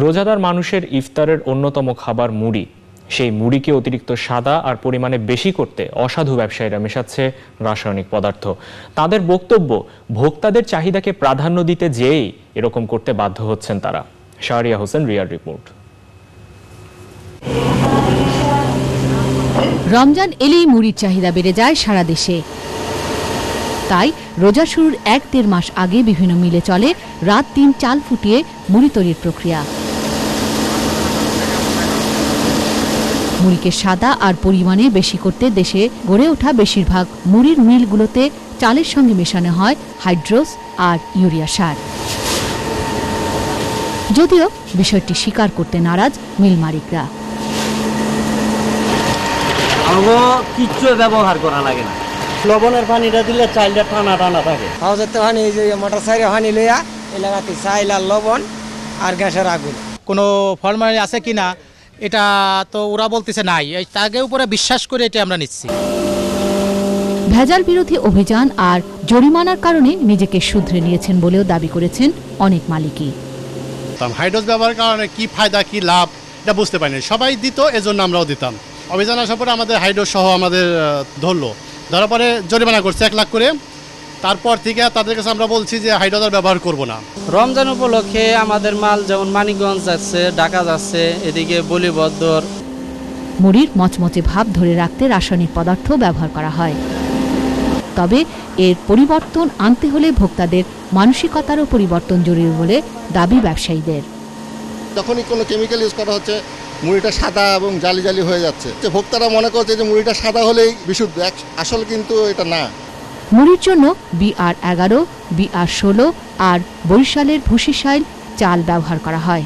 রোজাদার মানুষের ইফতারের অন্যতম খাবার মুড়ি। সেই মুড়িকে অতিরিক্ত সাদা আর পরিমাণে বেশি করতে অসাধু ব্যবসায়ীরা মেশাচ্ছে রাসায়নিক পদার্থ। তাদের বক্তব্য, ভোক্তাদের চাহিদাকে প্রাধান্য দিতে যেয়েই এরকম করতে বাধ্য হচ্ছেন তারা। শাহরিয়া হোসেন রিয়ার রিপোর্ট। রমজান এলেই মুড়ির চাহিদা বেড়ে যায় সারা দেশে। তাই রোজা শুরুর এক দেড় মাস আগে বিভিন্ন মিলে চলে, রাত দিন চাল ফুটিয়ে মুড়ি তৈরির প্রক্রিয়া। মুড়িকে সাদা আর পরিমাণে বেশি করতে দেশে গড়ে ওঠা বেশিরভাগ মুড়ির মিলগুলোতে চালের সঙ্গে মেশানো হয় হাইড্রোস আর ইউরিয়া সার। যদিও বিষয়টি স্বীকার করতে নারাজ মিল মালিকরা। কিচ্ছু ব্যবহার করা লাগে না। লবণের পানিটা দিলে চালটা টানা টানা থাকে। হাউজের তো হানি এই যে মোটর সাইকেল হানি লইয়া এলাকাতে চাইল আর লবণ আর গ্যাসের আগুন। কোনো ফলমারি আছে কি না? এটা তো ওরা বলতেছে নাই। এই তাকে উপরে বিশ্বাস করে এটা আমরা নিচ্ছি। ভেজাল বিরোধী অভিযান আর জরিমানার কারণে নিজেকে শুধরে নিয়েছেন বলেও দাবি করেছেন অনেক মালিকই। হাইড্রোজ ব্যবহারের কারণে কি ফায়দা কি লাভ এটা বুঝতে পারিনি। সবাই দিত এজন্য আমরাও দিতাম। অভিযান আসার পরে আমাদের হাইড্রোজ সহ আমাদের ধরলো। ধরার পরে জরিমানা করছে এক লাখ করে। তারপর থেকে তাদের কাছে আমরা বলছি যে হাইড্রোজ আর ব্যবহার করব না। রমজান উপলক্ষে আমাদের মাল যেমন মানিকগঞ্জ যাচ্ছে ঢাকা যাচ্ছে এদিকে বলিবদ্দর। মুড়ির মচমচে ভাব ধরে রাখতে রাসায়নিক পদার্থ ব্যবহার করা হয়। তবে এর পরিবর্তন আনতে হলে ভোক্তাদের মানসিকতারও পরিবর্তন জরুরি বলে দাবি ব্যবসায়ীদের। যখনই কোনো কেমিক্যাল ইউজ করা হচ্ছে মুড়িটা সাদা এবং জালি জালি হয়ে যাচ্ছে। যে ভোক্তারা মনে করছে যে মুড়িটা সাদা হলেই বিশুদ্ধ আসলে কিন্তু এটা না। মুড়ির জন্য বিআর এগারো বিআর ষোলো আর বরিশালের ভুসিশাইল চাল ব্যবহার করা হয়।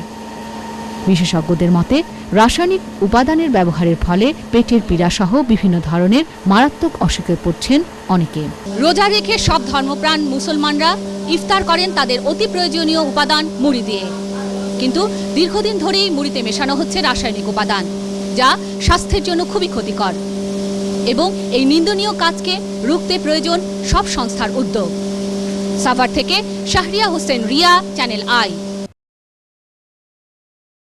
বিশেষজ্ঞদের মতে, রাসায়নিক উপাদানের ব্যবহারের ফলে পেটের পীড়াসহ বিভিন্ন ধরনের মারাত্মক অসুখে পড়ছেন অনেকে। রোজা রেখে সব ধর্মপ্রাণ মুসলমানরা ইফতার করেন তাদের অতি প্রয়োজনীয় উপাদান মুড়ি দিয়ে। কিন্তু দীর্ঘদিন ধরেই মুড়িতে মেশানো হচ্ছে রাসায়নিক উপাদান, যা স্বাস্থ্যের জন্য খুবই ক্ষতিকর। এবং এই নিন্দনীয় কাজকে রুখতে প্রয়োজন সব সংস্থার উদ্যোগ। সাভার থেকে শাহরিয়া হোসেন রিয়া, চ্যানেল আই।